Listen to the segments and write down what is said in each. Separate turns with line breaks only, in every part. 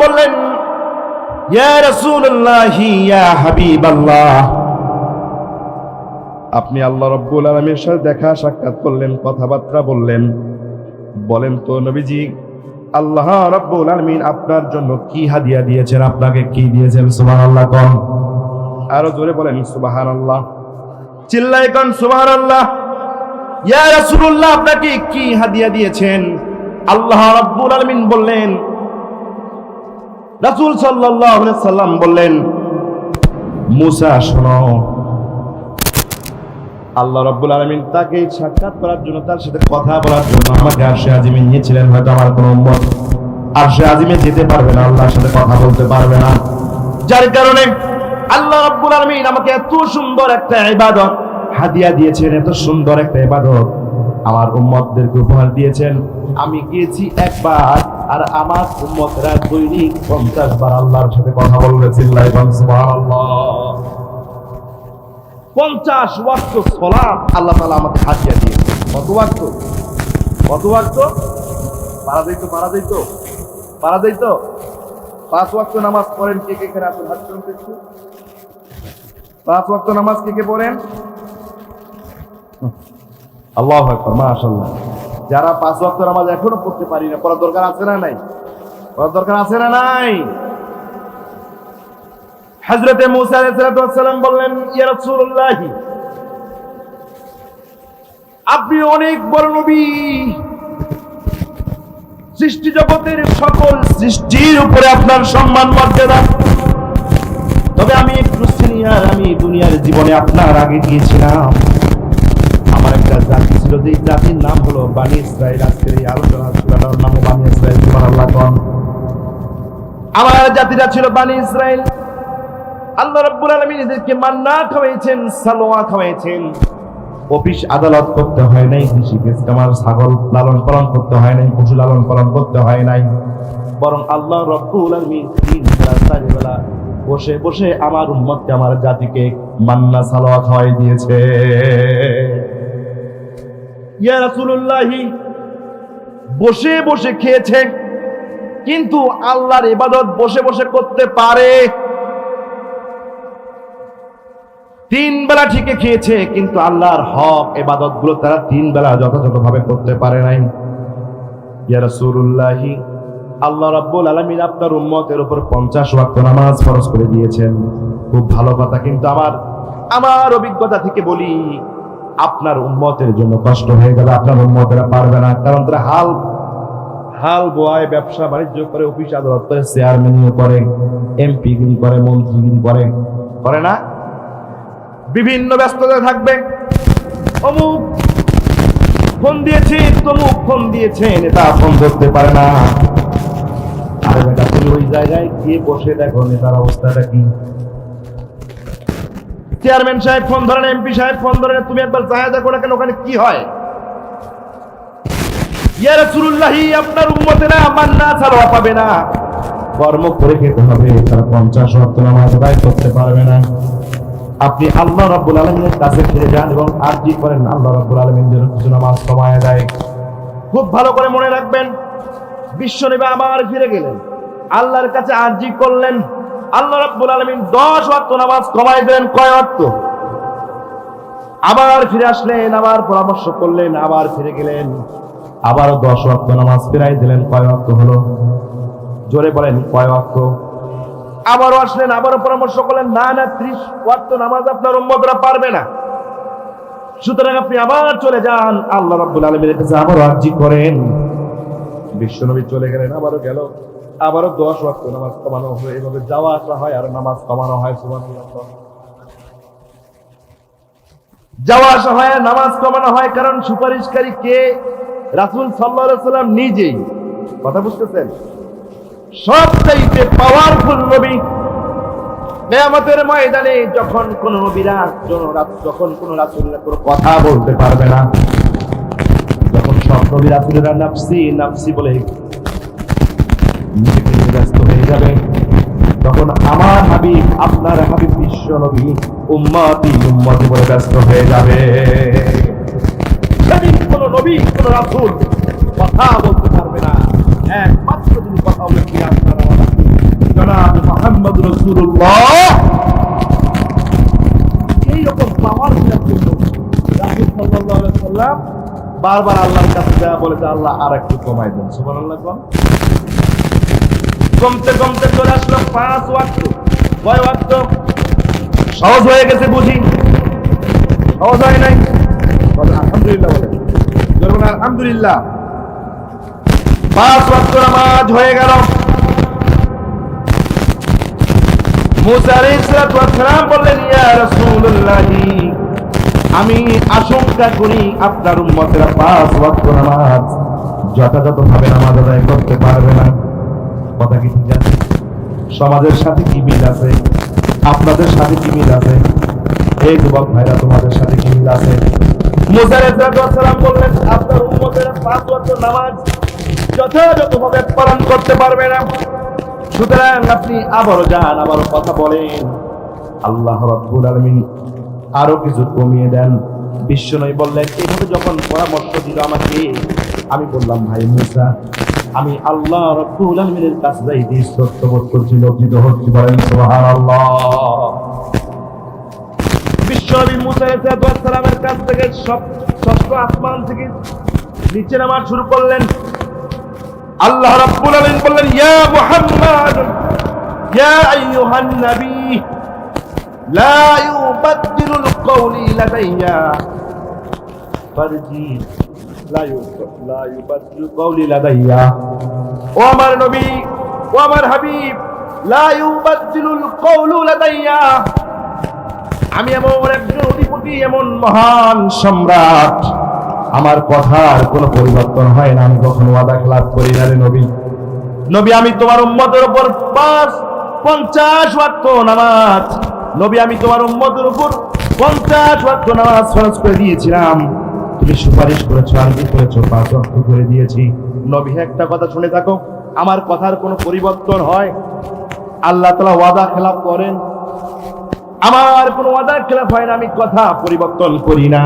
বললেন আপনি আল্লাহ রব্বুল আলমীর সাথে দেখা সাক্ষাৎ করলেন, কথাবার্তা বললেন। বলেন তো নবীজি, আল্লাহ রব্বুল আলমিন আপনার জন্য কি হাদিয়া দিয়েছেন? আপনাকে কি দিয়েছেন? সুবাহ আল্লাহ কন। আরও জোরে বলেন সুবাহান আল্লাহ চিল্লাই কন সুবাহান আল্লাহ ইয়া রাসূলুল্লাহ, আপনাকে কি হাদিয়া দিয়েছেন? আল্লাহ রব্বুল আলমিন বললেন, রাসূল আলাইহি সাল্লাম বললেন, মুসা, শোনো। আল্লাহ রব্বুল আলমিন তাকে সাক্ষাৎ করার জন্য, তার সাথে কথা বলার জন্য আমাকে আরশে আজিমে নিয়েছিলেন। হয়তো আমার কোনো উম্মত আরশে আজিমে যেতে পারবে না, আল্লাহর সাথে কথা বলতে পারবে না। যার কারণে আল্লাহ রব্বুল আলমিন আমাকে এত সুন্দর একটা ইবাদত, হাদিয়া দিয়েছেন এত সুন্দর একটা ইবাদত। আমার উম্মতদেরকে উপহার দিয়েছেন। আমি গিয়েছি একবার, আর আমার উম্মতরা দৈনিক পঞ্চাশ বার আল্লাহর সাথে কথা বলবে চিল্লাই পঞ্চাশ ওয়াক্ত সলাপ আল্লাহ তালা আমাকে হাজিয়া দিয়ে কত ওয়াক্ত? কত ওয়াক্ত? পারা যাইত পারা যাইত পারা যাইত। পাঁচ ওয়াক্ত নামাজ পড়েন কে কে এখানে আসুন? হাত। পাঁচ ওয়াক্ত নামাজ কে কে পড়েন? আল্লাহ মাশাল্লাহ যারা পাঁচ ওয়াক্ত নামাজ এখনও পড়তে পারি না, পড়ার দরকার আছে না নাই? পড়ার দরকার আছে না নাই? বললেন, ইয়া রাসূলুল্লাহ, আপনি অনেক বড় নবী। সৃষ্টি জগতের সকল সৃষ্টির উপরে আপনার সম্মান মর্যাদা। তবে আমি একটু সিনিয়র আমি দুনিয়ার জীবনে আপনার আগে গিয়েছিলাম। একটা জাতি ছিল, যে জাতির নাম হলো বানি ইসরায়েল আজকের এই আলোচনা সুরাটার নাম বানি ইসরায়েল সুবহানাল্লাহ কোন। আমার জাতিটা ছিল বানি ইসরায়েল আল্লাহ রাব্বুল আলামিন এদেরকে মান্না খাওয়াইছেন সালোয়া খাওয়াইছেন। অফিস আদালত করতে হয় নাই, কৃষি কামার, ছাগল লালন পালন করতে হয় নাই, পশু লালন পালন করতে হয় নাই। বরং আল্লাহ রব্বুল আলামিন তিন বেলা, চারি বেলা বসে বসে আমার উম্মতকে, আমার জাতিকে মান্না সালোয়া খাওয়াই দিয়েছে। ইয়া রাসূলুল্লাহি, বসে বসে খেয়েছে কিন্তু আল্লাহর ইবাদত বসে বসে করতে পারে। তিন বেলা ঠিকই খেয়েছে, কিন্তু আল্লাহর হক এবাদতগুলো তারা তিন বেলা যথাযথ ভাবে করতে পারে নাই। ইয়া রাসূলুল্লাহি, আল্লাহ রাব্বুল আলামিন আপনার উম্মতের উপর 50 ওয়াক্ত নামাজ ফরজ করে দিয়েছেন। খুব ভালো কথা, কিন্তু আমার আমার অভিজ্ঞতা থেকে বলি আপনার উন্মতের জন্য কষ্ট হয়ে গেলে, আপনার উম্মতেরা পারবে না। কারণ তারা হাল হাল বোয়ায়, ব্যবসা বাণিজ্য করে, অফিস আদালত করে চেয়ারম্যানিও করে এমপি গিরি করে মন্ত্রীগিরি করে। করে না? বিভিন্ন ব্যস্ততা থাকবে। অমুক ফোন দিয়েছে, তমুক ফোন দিয়েছে, নেতা ফোন ধরতে পারে না। আর বেটা, তুমি ওই জায়গায় গিয়ে বসে দেখো নেতার অবস্থাটা কি। চেয়ারম্যান সাহেব ফোন ধরেন, এমপি সাহেব ফোন ধরেন, তুমি একবার চায় করে কেন, ওখানে কি হয়? আপনার ছাড়া করতে পারবে না। আপনি আল্লাহ রাব্বুল আলামিনের কাছে ফিরে যান এবং আরজি করেন, আল্লাহ রাব্বুল আলামিন যেন কিছু নামাজ কমায় দেয়। খুব ভালো করে মনে রাখবেন, বিশ্বনবী আবার ফিরে গেলেন। আল্লাহর কাছে আরজি করলেন আল্লাহ রাব্বুল আলামিন 10 ওয়াক্ত নামাজ কমায় দিলেন কয় ওয়াক্ত? আবার ফিরে আসলেন, আবার পরামর্শ করলেন, আবার ফিরে গেলেন। আবারও 10 ওয়াক্ত নামাজ ফিরাই দিলেন। কয় ওয়াক্ত হলো? জোরে বলেন, কয় ওয়াক্ত? আবারও আসলেন, আবারও পরামর্শ করলেন, না না, ত্রিশ ওয়াক্ত নামাজ আপনার উম্মতরা পারবে না। সুতরাং আপনি আবার চলে যান। আল্লাহ রাব্বুল আলামিনের কাছে আবারও আরজি করেন। বিশ্বনবী চলে গেলেন, আবারও গেল। আবারও দশ ওয়াক্ত নামাজ কমানো হয় এভাবে যাওয়া আসা হয় আর নামাজ কমানো হয়, সুবহানাল্লাহ। যাওয়া আসা হয় নামাজ কমানো হয়, কারণ সুপারিশকারী কে? রাসূল আলাইহি সাল্লাম নিজেই। কথা বুঝতেছেন? সবচাইতে পাওয়ারফুল নবী কেয়ামতের ময়দানে যখন কোন নবীরা, যখন কোন রাসূলরা কোনো কথা বলতে পারবে না, যখন সব নবী রাসূলেরা নাফসি নাফসি বলে নিজেকে ব্যস্ত হয়ে যাবে তখন আমার হাবিব, আপনার হাবিব বিশ্ব নবী, উম্মাতি উম্মাতি বলে ব্যস্ত হয়ে যাবে। সেদিন কোনো নবী, কোনো রাসুল কথা বলতে পারবে না। একমাত্র তিনি কথা বলে কি আপনার জনাব মোহাম্মদ রসুল্লাহ এইরকম পাওয়ার ছিলেন কিন্তু রাসুল সাল্লাহ বারবার আল্লাহর কাছে দেওয়া বলেছে, আল্লাহ আর একটু কমাই দেন। সুবান আল্লাহ কমতে কমতে চলে আসলো পাঁচ ওয়াক্ত। কয় ওয়াক্ত? সহজ হয়ে গেছে বুঝি? সহজ হয় নাই? আলহামদুলিল্লাহ বলেন। আলহামদুলিল্লাহ। পাঁচ ওয়াক্ত নামাজ হয়ে গেল। আমি আশঙ্কা করি আপনার উম্মতেরা পাঁচ ওয়াক্ত নামাজ যথাযথ যথাযথভাবে নামাজ আদায় করতে পারবে না। কথা কি ঠিক সমাজের সাথে কি মিল আছে? আপনাদের সাথে কি মিল আছে? এই যুবক ভাইরা, তোমাদের সাথে কি মিল আছে? সালাতু বললেন, আপনার উম্মতেরা পাঁচ ওয়াক্ত নামাজ যথাযথভাবে পালন করতে পারবে না। সুতরাং আপনি আবারও যান, আবারও কথা বলেন। আল্লাহ রব্বুল আলমিন আরও কিছু কমিয়ে দেন। বিশ্বনয় বললেন, এভাবে যখন পরামর্শ দিল আমাকে, আমি বললাম, ভাই মুসা আমি আল্লাহ রব্বুল আলমিনের কাছে যাইতে সত্য বোধ করছি, লজ্জিত হচ্ছি, বলেন সুবহানাল্লাহ। বিশ্বনবী মুসা সালামের কাছ থেকে সব ষষ্ঠ আসমান থেকে নিচে নামা শুরু করলেন। আল্লাহ রাব্বুল আলামিন বললেন, ইয়া মুহাম্মদ, ইয়া আইয়ুহান নবী, লা ইউবাদদিলুল কওলি লাদাইয়া, ফারজি আমি এমন একজন অধিপতি, এমন মহান সম্রাট। আমার কথার কোনো পরিবর্তন হয় না, আমি কখনো ওয়াদা খেলাপ করি না রে নবী। নবী, আমি তোমার উম্মতের উপর পাঁচ, পঞ্চাশ ওয়াক্ত নামাজ, নবী, আমি তোমার উম্মতের উপর পঞ্চাশ ওয়াক্ত নামাজ ফরজ করে দিয়েছিলাম। তুমি সুপারিশ করেছ আর কি করেছ পাঁচ অর্থ করে দিয়েছি। নবী, একটা কথা শুনে থাকো, আমার কথার কোনো পরিবর্তন হয়? আল্লাহ তালা ওয়াদা খেলাপ করেন। আমার কোনো ওয়াদা খেলাফ হয় না, আমি কথা পরিবর্তন করি না।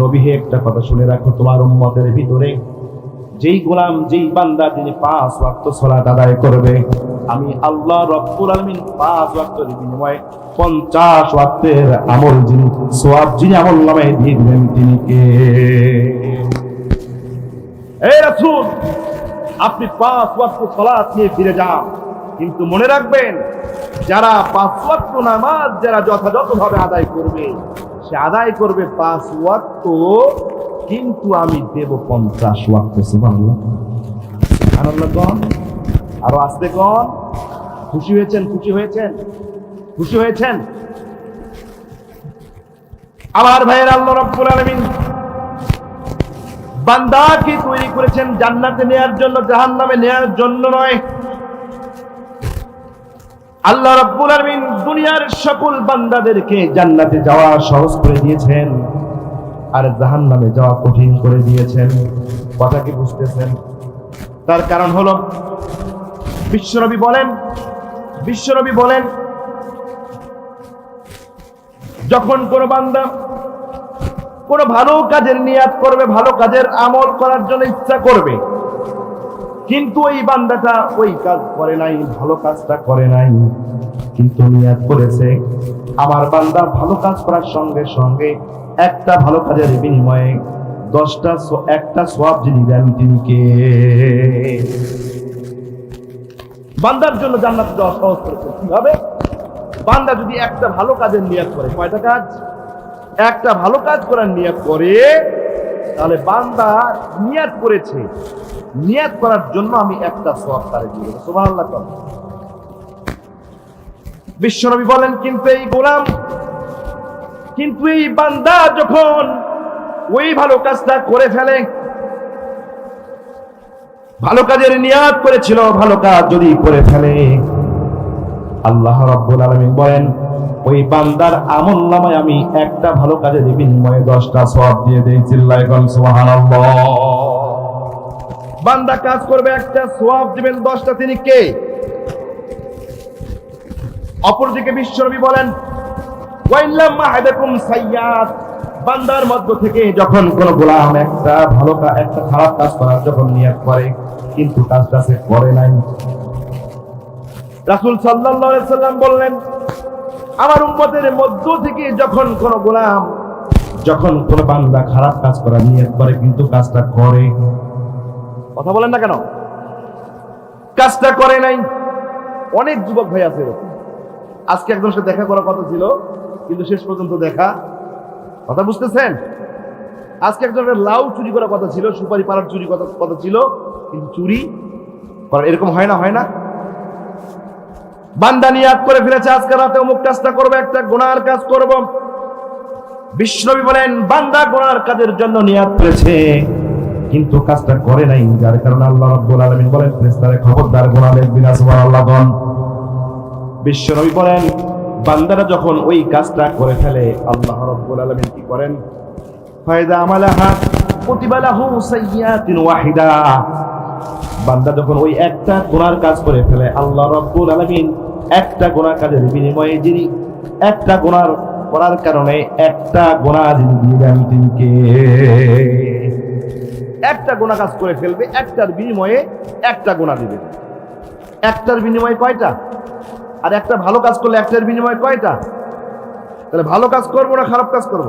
নবী একটা কথা শুনে রাখো, তোমার উম্মতের ভিতরে যেই গোলাম, যেই বান্দা তিনি পাঁচ ওয়াক্ত সালাত আদায় করবে, আমি আল্লাহ রব্বুল আলামিন পাঁচ ওয়াক্তের বিনিময়ে পঞ্চাশ ওয়াক্তের আমল যিনি, সোয়াব যিনি আমল নামে দিয়ে দিবেন তিনি কে? এই রাসূল, আপনি পাঁচ ওয়াক্ত সালাত নিয়ে ফিরে যান, কিন্তু মনে রাখবেন, যারা পাঁচ ওয়াক্ত নামাজ যারা যথাযথভাবে আদায় করবে, সে আদায় করবে পাঁচ ওয়াক্ত কিন্তু আমি দেব পঞ্চাশ ওয়াক্ত, সুবহানাল্লাহ। আরও আসতে কোন। খুশি হয়েছেন? খুশি হয়েছেন? খুশি হয়েছেন? আমার ভাইয়ের আল্লাহ রব্বুল আলামিন বান্দাকে তৈরি করেছেন জান্নাতে নেয়ার জন্য, জাহান্নামে নেয়ার জন্য নয়। আল্লাহ রাব্বুল আলামিন দুনিয়ার সকল বান্দাদেরকে জান্নাতে যাওয়া সহজ করে দিয়েছেন। আর জাহান্নামে যাওয়া কঠিন করে দিয়েছেন। কথা কি বুঝতেছেন? তার কারণ হলো বিশ্বরবি বলেন বিশ্বরবি বলেন, যখন কোন বান্দা কোনো ভালো কাজের নিয়াত করবে, ভালো কাজের আমল করার জন্য ইচ্ছা করবে, কিন্তু ওই বান্দাটা ওই কাজ করে নাই, ভালো কাজটা করে নাই, কিন্তু নিয়াত করেছে। আমার বান্দা ভালো কাজ করার সঙ্গে সঙ্গে একটা ভালো কাজের বিনিময়ে দশটা একটা সব যিনি দেন তিনি কে বান্দার জন্য জান্নাত যাওয়া সহজ করেছে কীভাবে? বান্দা যদি একটা ভালো কাজের নিয়াত করে, কয়টা কাজ? একটা ভালো কাজ করার নিয়াত করে, তাহলে বান্দা নিয়াত করেছে। নিয়াত করার জন্য আমি একটা সব তারে দিয়ে দেবো। কর বিশ্বনবী বলেন, কিন্তু এই গোলাম কিন্তু এই বান্দা যখন ওই ভালো কাজটা করে ফেলে, ভালো কাজের নিয়াদ করেছিল, ভালো কাজ যদি করে ফেলে, আল্লাহ রাব্বুল আলামিন বলেন, ওই বান্দার আমল নামায় আমি একটা ভালো কাজের বিনিময়ে দশটা সওয়াব দিয়ে দেই সুবহানাল্লাহ। বান্দা কাজ করবে, একটা সোয়াব দিবেন দশটা, তিনি কে? অপরদিকে বিশ্বনবী বলেন বান্দার মধ্য থেকে যখন কোন গোলাম একটা ভালো একটা খারাপ কাজ করার যখন নিয়ত করে, কিন্তু কাজটা সে করে নাই। রাসূল সাল্লাম বললেন, আমার উম্মতের মধ্য থেকে যখন কোন গোলাম, যখন কোন বান্দা খারাপ কাজ করা নিয়ত করে, কিন্তু কাজটা করে কথা বলেন না কেন? কাজটা করে নাই। অনেক যুবক ভাই আছে আজকে একজন সাথে দেখা করার কথা ছিল। কিন্তু শেষ পর্যন্ত দেখা। কথা বুঝতেছেন? আজকে একজনের লাউ চুরি করার কথা ছিল, সুপারি পাড়ার চুরি কথা ছিল, কিন্তু চুরি করার এরকম হয় না হয় না? বান্দা নিয়াত করে ফেলেছে, আজকে রাতে অমুক কাজটা করব, একটা গুনার কাজ করব। বিশ্বনবী বলেন, বান্দা গোনার কাজের জন্য নিয়াত করেছে, কিন্তু কাজটা করে নাই, যার কারণে আল্লাহ রাব্বুল আলামিন বলেন, ফেরেশতারে খবরদার গুনাহ দেখবি না, সুবহানাল্লাহ বল বিশ্বনবী বলেন বান্দারা যখন ওই কাজটা করে ফেলে, আল্লাহ রাব্বুল আলামিন কি করেন? ফায়দা আমালাহা কুতিবা লাহু সাইয়্যাতিন ওয়াহিদা। বান্দা যখন ওই একটা গুনার কাজ করে ফেলে, আল্লাহ রাব্বুল আলামিন একটা গুনার কাজের বিনিময়ে যিনি একটা গুনার করার কারণে একটা গুনাহ যিনি দিয়ে দেন তিনিকে একটা গুনাহ কাজ করে ফেলবে, একটার বিনিময়ে একটা গুনাহ দিবে। একটার বিনিময়ে কয়টা? আর একটা ভালো কাজ করলে একটার বিনিময় কয়টা? তাহলে ভালো কাজ করব না খারাপ কাজ করব।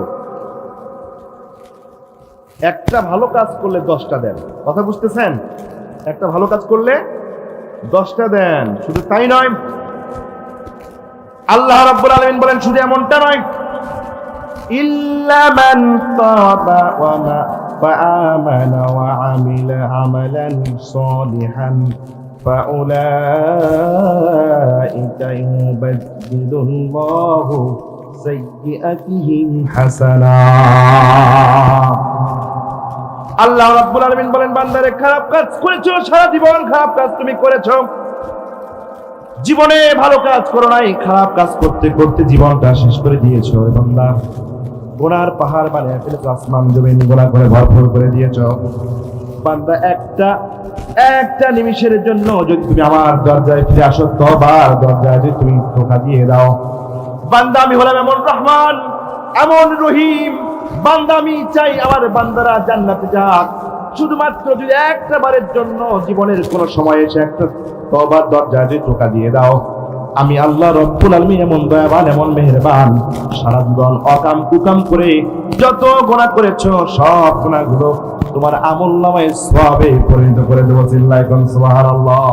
একটা ভালো কাজ করলে দশটা দেন। কথা বুঝতেছেন? একটা ভালো কাজ করলে দশটা দেন। শুধু তাই নয়, আল্লাহ রব্বুল আলমিন বলেন, শুধু এমনটা নয়, ইল্লা فأولئك يبدل الله سيئاتهم حسنات আল্লাহ রাব্বুল আলামিন বলেন বান্দারে খারাপ কাজ করেছো সারা জীবন খারাপ কাজ তুমি করেছো জীবনে ভালো কাজ করো নাই খারাপ কাজ করতে করতে জীবনটা শেষ করে দিয়েছো বান্দা গোনার পাহাড় বানিয়ে ফেলেছো আসমান জমিন গোনা করে ভরপুর করে দিয়েছো বান্দা একটা একটা নিমিষের জন্য যদি তুমি আমার দরজায় ফিরে আসো, তবার দরজায় যদি তুমি ধোকা দিয়ে দাও। বান্দা, আমি হলাম এমন রহমান, এমন রহিম। বান্দা, আমি চাই আমার বান্দারা জান্নাতে যাক। শুধুমাত্র যদি একটা বারের জন্য জীবনের কোন সময় এসে একটা তবার দরজায় যদি ধোকা দিয়ে দাও। আমি আল্লাহ রব্বুল আলমী এমন দয়াবান, এমন মেহেরবান। সারা জীবন অকাম কুকাম করে যত গোনা করেছ, সব গোনাগুলো তোমার আমল নামায় সবে পরিণত করে দেবো চিল্লায় কোন সুবহানাল্লাহ।